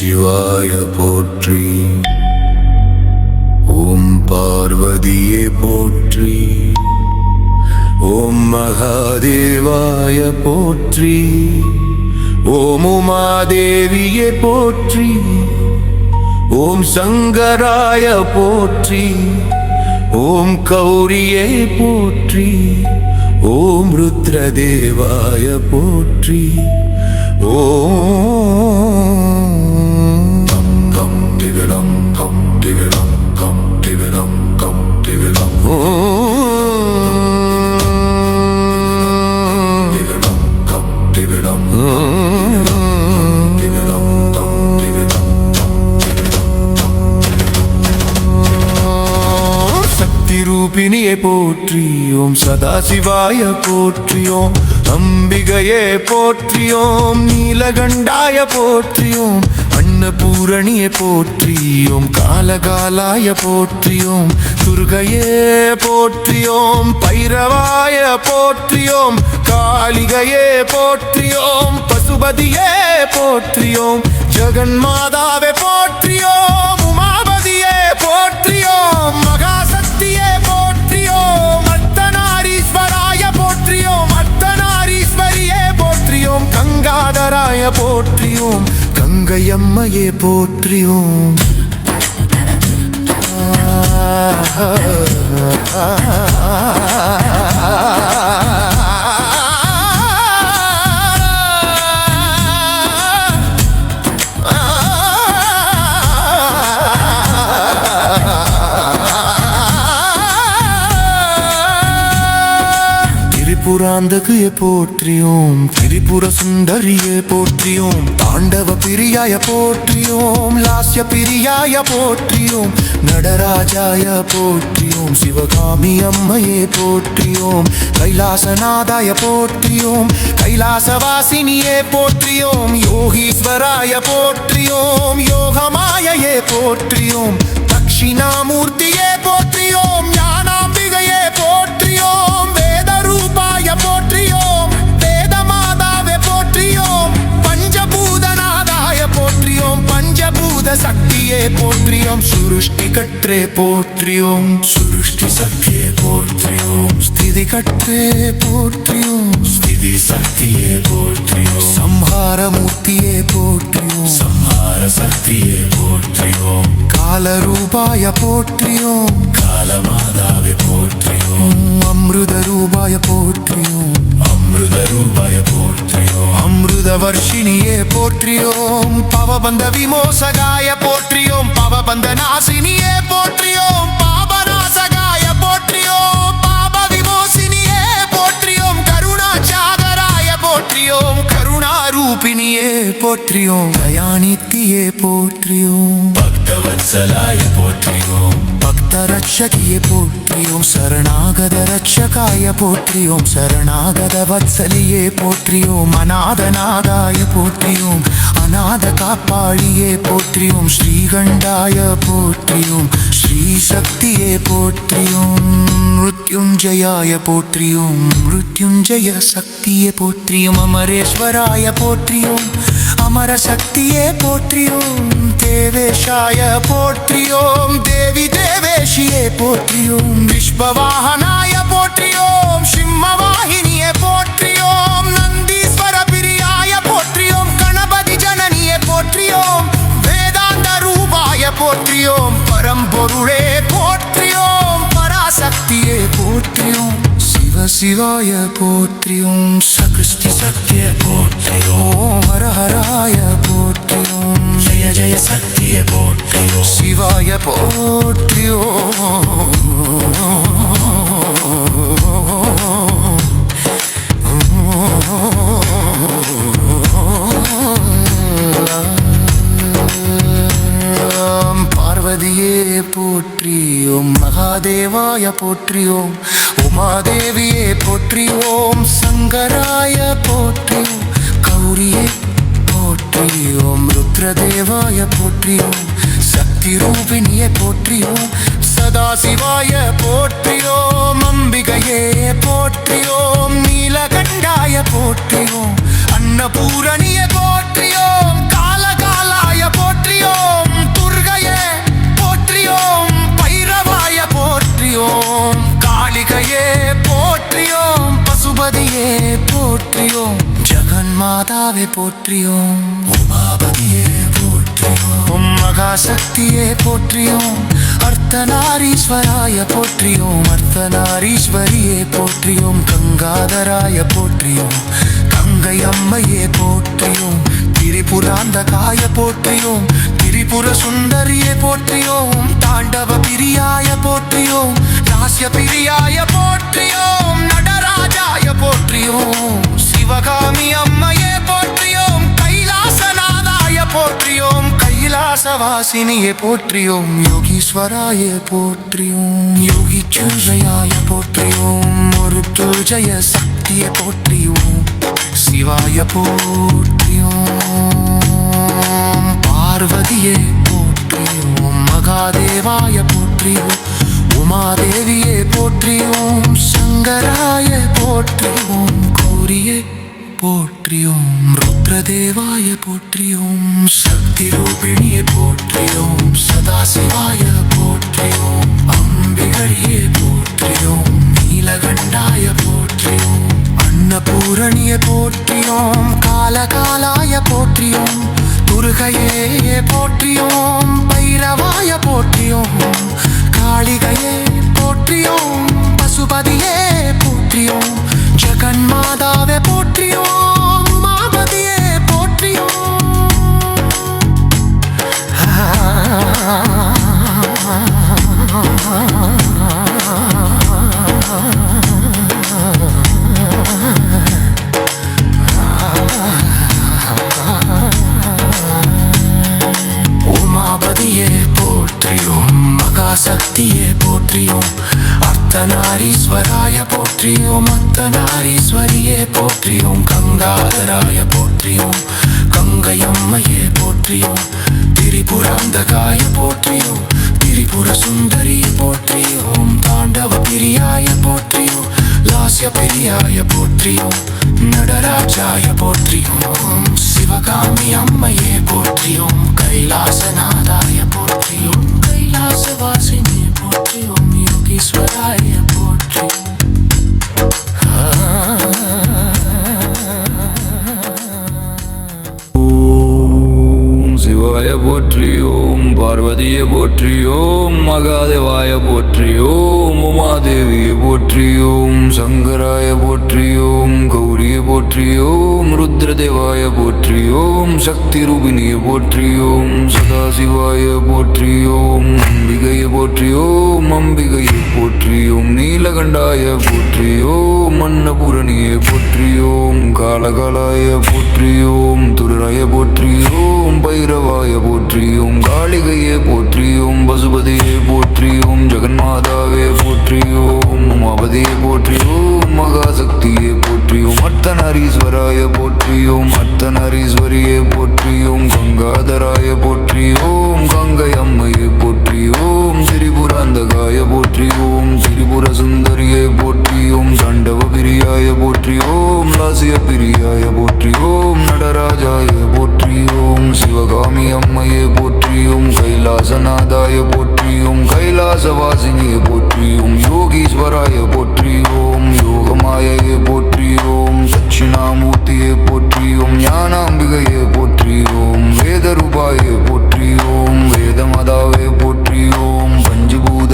சிவாய போற்றி. ஓம் பார்வதியே போற்றி. ஓம் மகாதேவாய போற்றி. ஓம் உமாதேவியே போற்றி. ஓம் சங்கராய போற்றி. ஓம் கௌரியே போற்றி. ஓம் ருத்ரதேவாய போற்றி. ஓம் கம் திகழம் கம் திகழம் கம் திகழம் திகழம் கம் திகழம் திகழம் கம் திகழம் சக்தி ரூபிணியை போற்றி ஓம் சதாசிவாய போற்றியோம் அம்பிகையே போற்றியோம் நீலகண்டாய போற்றியோம் அன்னபூரணியை போற்றியோம் காலகாலாய போற்றியோம் துர்கையே போற்றியோம் பைரவாய போற்றியோம் காளிகையே போற்றியோம் பசுபதியே போற்றியோம் ஜெகன்மாதாவே போற்றியோம் உமாபதியே போற்றியோம் மகாசக்தியே போற்றியோம் அர்த்தநாரீஸ்வராய போற்றியோம் அர்த்தநாரீஸ்வரியே போற்றியோம் கங்காதராய போற்றியோம் கங்கையம்மையே போற்றியோம் திரிபுராந்தகையை போற்றியோம் திரிபுர சுந்தரியே போற்றியோம் தாண்டவ பிரியாய போற்றியோம் லாஸ்ய பிரியாய போற்றியோம் நடராஜாய போற்றியோம் சிவகாமி அம்மையே போற்றியோம் கைலாசநாதாய போற்றியோம் கைலாசவாசினியே போற்றியோம் யோகீஸ்வராய போற்றியோம் யோகமாயையே போற்றியோம் தட்சிணாமூர்த்தியே போற்றியோம் ஓம் சுருஷ்டி கற்றே போற்றி ஓம் சுருஷ்டி சக்தியே போற்றி ஓம் ஸ்திதி கற்றே போற்றி ஓம் ஸ்திதி சக்தியே போற்றி ஓம் சம்ஹார மூர்த்தியே போற்றி ஓம் சம்ஹார சக்தியே போற்றி ஓம் கால போற்றியோம் காலரூபாய போற்றியோம் காலமாதாவே ஓம் அமிர்த ரூபாய போற்றி ஓம் அமிர்த ரூபாய போற்றியோம். அமிர்த வர்ஷினியே போற்றியோம். பவபந்த விமோசகாய போற்றியோம். பவபந்த நாசினியே போற்றியோம். பாபநாசகாய போற்றியோம். பாப விமோசினியே போற்றியோம். கருணாச்சாகராய போற்றியோம். கருணாரூபிணியே போற்றியோம். தயானித்தியே போற்றியோம். பக்தவத்சலாய போற்றியோம் பக்த ரட்சகியே போற்றியோம் சரணாகத ரட்சகாய போற்றியோம் சரணாகத வத்சலியே போற்றியோம் அநாதநாதாய போற்றியோம் அநாத காப்பாளியே போற்றியோம் ஸ்ரீகண்டாய போற்றியோம் ஸ்ரீசக்தியே போற்றியோம் மிருத்யுஞ்சயாய போற்றியோம் மிருத்யுஞ்சய சக்தியே போற்றியோம் அமரேஸ்வராய போற்றியோம் அமர சக்தியே போற்றியோம் தேவேஷாய போற்றியோம் தேவி தேவேஷியே போற்றியோம். விஸ்வவாகனாய போற்றியோம் சிம்மவாகினியே போற்றியோம் நந்தீஸ்வர பிரியாய போற்றியோம் கணபதி ஜனனியே போற்றியோம் வேதாந்த ரூபாய போற்றியோம் பரம்பொருளே போற்றியோம் பராசக்தியே போற்றியோம் சிவ சிவாய போற்றியோம் சக சக்திய போற்றியோம் ஹர ஹராய போற்றியோம் ஜெய ஜெய சக்திய போற்றியோம் சிவாய போற்றியோம் பார்வதியே போற்றியோம் மகாதேவாய போற்றியோம் போற்றியோம் சக்தி ரூபிணியை போற்றியோம் சதாசிவாய போற்றியோம் அம்பிகையே போற்றியோம் நீலகண்டாய போற்றியோம் அன்னபூரணிய போற்றியோம் காலகாலாய போற்றியோம் துர்கையே போற்றியோம் பைரவாய போற்றியோம் காளிகையே போற்றியோம் பசுபதியே போற்றியோம் ஜெகன் மாதாவை போற்றியோம் உமாபதியே உம் மகாசக்தியே போற்றியோம். அர்த்தநாரீஸ்வராய போற்றியோம். அர்த்தநாரீஸ்வரியே போற்றியோம். கங்காதராய போற்றியோம். கங்கை அம்மையே போற்றியோம். திரிபுராந்தகாய போற்றியோம். திரிபுர சுந்தரியே போற்றியோம். தாண்டவ பிரியாய போற்றியோம். ராசிய பிரியாய போற்றியோம். நடராஜாய போற்றியோம். சிவகாமி அம்மையே போற்றியோம். கைலாசநாதாய போற்றியோம். கைலாசவாசினியே போற்றியோம் யோகீஸ்வராய போற்றியோம் யோகி சுஜயாய போற்றியோம் ஒரு மருத்துஜய சக்தியை போற்றியோம் சிவாய போற்றியோம் பார்வதியே போற்றியோம் மகாதேவாய போற்றியோம் உமாதேவியே போற்றியோம் சங்கராய போற்றியோம் கௌரியே போற்றியோம் ருத்ரதேவாய போற்றியோம் சக்தி ரூபிணியை போற்றியோம் சதாசிவாய போற்றியோம் அம்பிகையே போற்றியோம் நீலகண்டாய போற்றியோம் அன்னபூரணிய போற்றியோம் காலகாலாய போற்றியோம் துருகையே போற்றியோம் பைரவாய போற்றியோம் காளிகையே போற்றியோம் பசுபதியே போற்றியோம் ஜெகன்மாதாவே போற்றியோம் அத்தனாரீஸ்வரியே போற்றியோம் கங்காதராய போற்றியோம் கங்கையம்மையே போற்றியோம் திரிபுராந்தகாய போற்றியோம் திரிபுர சுந்தரியை போற்றியோம் தாண்டவ பிரியாய போற்றியோம் லாஸ்ய பிரியாய போற்றியோம் நடராஜாய போற்றியோம் சிவகாமி அம்மையே போற்றியோம் ஓம் போற்றியோம் மகாதேவாய போற்றி ஓம் உமாதேவியை போற்றி சங்கராய போற்றியோம் கௌரியை போற்றியோம் ருத்ரதேவாய போற்றியோம் சக்தி ரூபினியை போற்றியோம் சதாசிவாய போற்றியோம் அம்பிகையை போற்றியோம் அம்பிகையை போற்றியோம் நீலகண்டாய போற்றியோம் ஓம் அன்னபூரணியை போற்றி காலகாலாய போற்றியோம் ஓம் போற்றியோம் பைரவாய போற்றியோம் காளிகையை போற்றியோம் பசுபதியை போற்றியோம் ஜெகன்மாதாவே போ போற்றியோம் உமாபதியே போற்றியோம் மகாசக்தியை போற்றியோம் போற்றி ஓம் அர்த்தநாரீஸ்வராய போற்றி ஓம் போற்றியோம் கங்காதராய போற்றியோம் கங்கை அம்மையை போற்றியோம் ஓம் திரிபுராந்தகாய போற்றியோம் திரிபுர சுந்தரியை போற்றியோம் தண்டவ பிரியாய போற்றியோம் ஓம் லாசிய பிரியாய போற்றியோம் நடராஜாய போற்றியோம் சிவகா கைலாசநாதாய போற்றி ஓம் கைலாசவாசினியே போற்றி ஓம் யோகீஸ்வராய போற்றியோம் ஓம் யோகமாயையே போற்றி ஓம் தட்சிணாமூர்த்தியே போற்றி ஓம் ஞானாம்பிகையே போற்றி ஓம் வேதரூபாயே போற்றி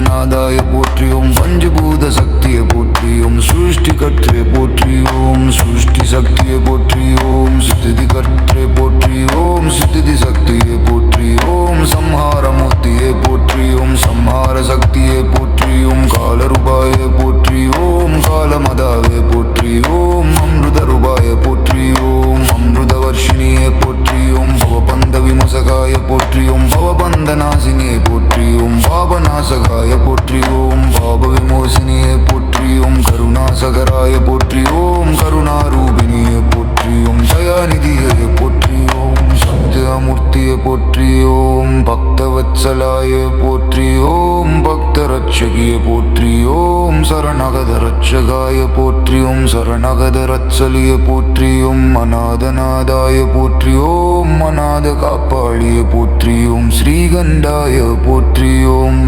நாதாய போற்றியோம் பஞ்சபூத சக்தியை போற்றியோம் ஓம் கற்றை போற்றியோம் போற்றி சக்தியை போற்றியோம் ஓம் கற்றை போற்றியோம் போற்றி சக்தியை போற்றியோம் சம்ஹார மூர்த்தியை போற்றியோம் சம்ஹார சக்தியை போற்றியோம் ஓம் போற்றியோம் அச்சலிய போற்றியும் அநாதநாதாய போற்றியோம் அநாத காப்பாளிய போற்றியோம் ஸ்ரீகண்டாய போற்றியோம்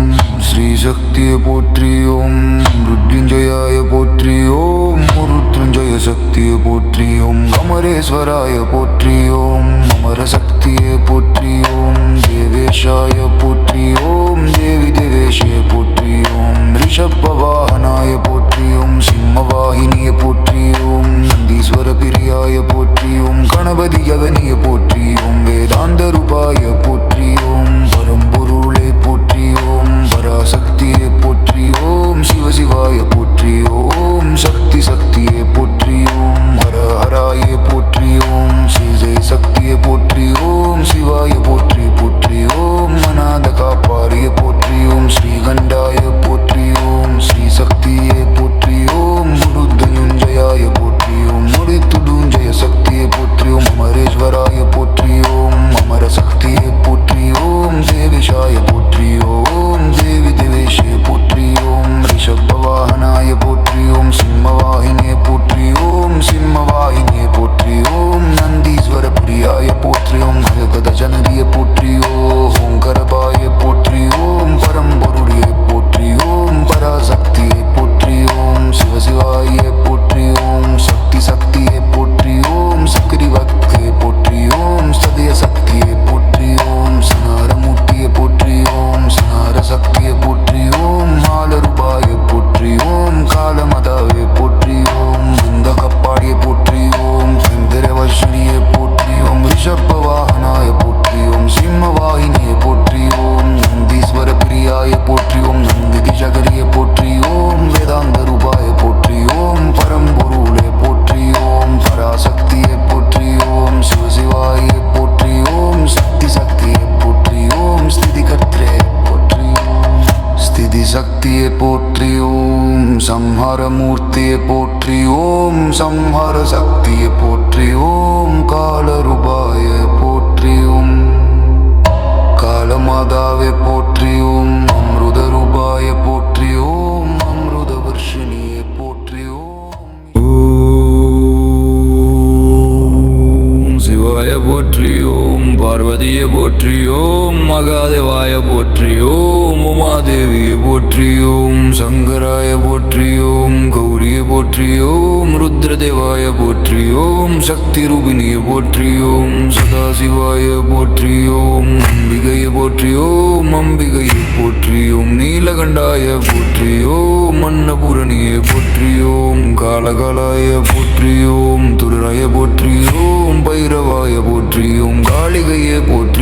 ஸ்ரீசக்திய போற்றியோம் ருத்யுஞ்சயாய போற்றியோம் ருத்ருஞ்சய சக்திய போற்றியோம் அமரேஸ்வராய போற்றியோம் அமரசக்திய போற்றியோம் தேவேஷாய போற்றியோம் தேவி தேவேஷய போற்றியோம். ரிஷபவாகனாய போற்றியோம் சிம்மவாகினிய போற்றியும் நந்தீஸ்வர பிரியாய போற்றியும் கணபதி யவனிய போற்றியும் வேதாந்த ரூபாய போற்றியும் பரம்பொருளை போற்றியோம் பராசக்தியை போற்றியோம் சிவசிவாய போற்றியோம். ஓம் சம்ஹார சக்தியை போற்றி ஓம் போற்றியோம் பார்வதியை போற்றியோம் மகாதேவாய போற்றியோம் உமாதேவியை போற்றியோம் சங்கராய போற்றியோம் கௌரியை போற்றியோம் ருத்ரதேவாய போற்றியோம் சக்தி ரூபினியை போற்றியோம் சதாசிவாய போற்றியோம் அம்பிகையை போற்றியோம் அம்பிகையை போற்றியோம் நீலகண்டாய போற்றியோம் அன்னபூரணியை போற்றியோம் காலகாலாய போற்றியோம் துராய போற்றியோம் பைரவாய போற்றியோம் காளிகையை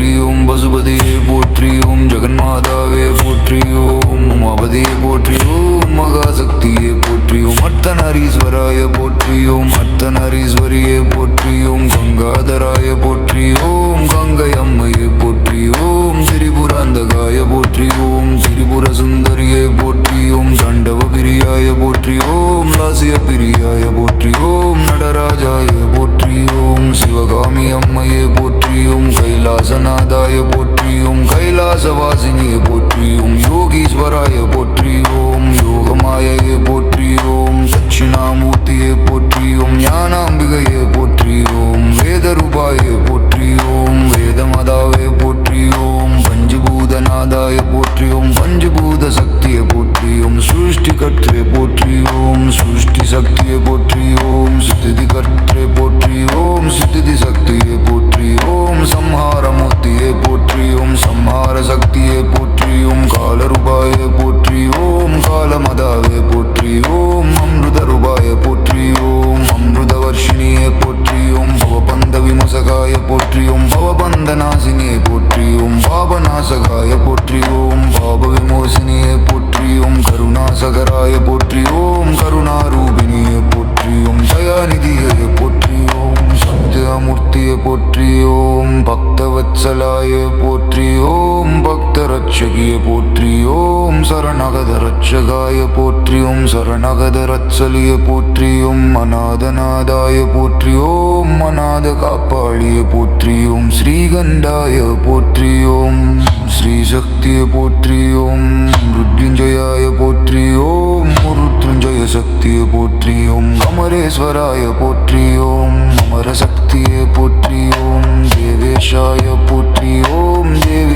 போற்றியோம் பசுபதியை போற்றியோம் ஜெகன்மாதாவே போற்றியோம் உமாபதியை போற்றியோம் மகாசக்தியை போற்றியோம் அர்த்தநரீஸ்வராய போற்றியோம் அர்த்தநரீஸ்வரியை போற்றியோம் கங்காதராய போற்றியோம் கங்கை அம்மையை போற்றியோம் திரிபுராந்தகாய போற்றியோம் திரிபுர சுந்தரியை போற்றியோம் தண்டவ பிரியாய போற்றியோம் லாசிய பிரியாய போற்றியோம் நடராஜாய போற்றியோம் சிவகாமி அம்மையை போற்றியும் கைலாசநாதாய போற்றியும் கைலாசவாசினியை போற்றியும் யோகீஸ்வராய போற்றியோம் யோகமாயை போற்றியோம் தட்சிணாமூர்த்தியை போற்றியோம் ஞானாம்பிகையை போற்றியோம் வேதரூபாயை போற்றியோம் வேதமதாவை போற்றியோம் பக்தரட்சகிய போற்றியோம் சரணகத ரட்சகாய போற்றியோம் சரணகத ரத்சலிய போற்றியோம் அநாதநாதாய போற்றியோம் அநாத காப்பாளிய போற்றியோம் ஸ்ரீகண்டாய போற்றியோம் ஸ்ரீசக்திய போற்றியோம் ருத்யுஞ்சயாய போற்றியோம் ருத்ருஞ்சய சக்தியை போற்றியோம் அமரேஸ்வராய போற்றியோம் அமர சக்தியை போற்றியோம் தேவேஷாய போற்றி தேவ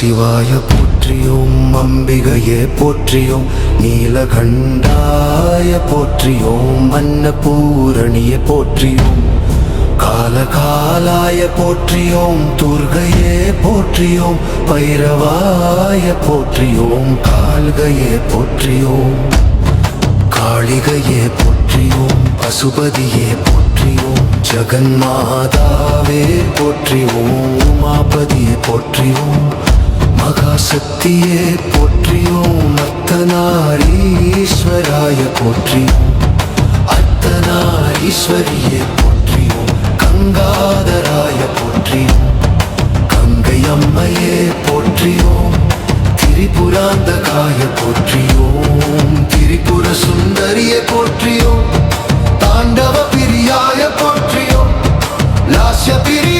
சிவாய போற்றியோம் அம்பிகையே போற்றியோம் நீலகண்டாய போற்றியோம் அன்னபூரணியே போற்றியோம் காலகாலாய போற்றியோம் துர்கையே போற்றியோம் பைரவாய போற்றியோம் கால்கையே போற்றியோம் காளிகையே போற்றியோம் பசுபதியே போற்றியோம் ஜெகன்மாதாவே போற்றியோம் உமாபதியே போற்றியோம் மகாசக்தியே போற்றியோம் அர்த்தநாரீஸ்வராய போற்றியோம் அர்த்தநாரீஸ்வரியே போற்றியோம் கங்காதராய போற்றியோம் கங்கை அம்மையே போற்றியோம் திரிபுராந்தகாய போற்றியோம் திரிபுர சுந்தரிய போற்றியோம் தாண்டவ பிரியாய போற்றியோம் லாஸ்ய பிரியாய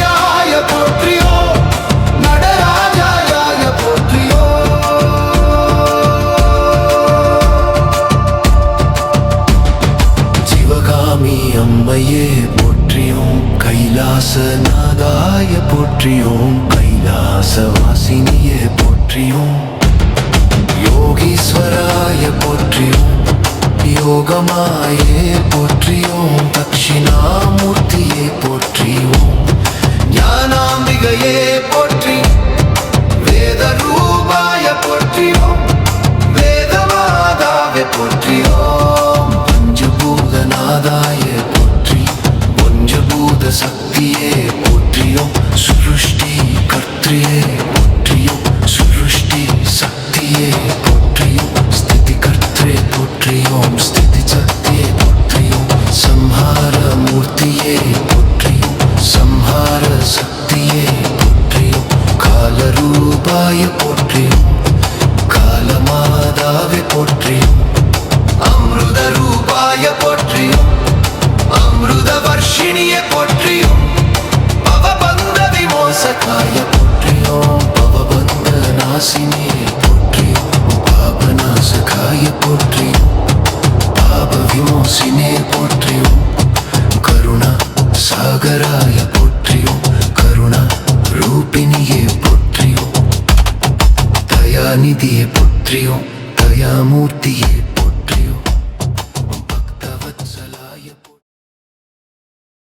போற்றியோம் கைலாச வாசினியே போற்றியோம். யோகீஸ்வராய போற்றியோம் யோகமாயே போற்றியோம். தட்சிணாமூர்த்தியே போ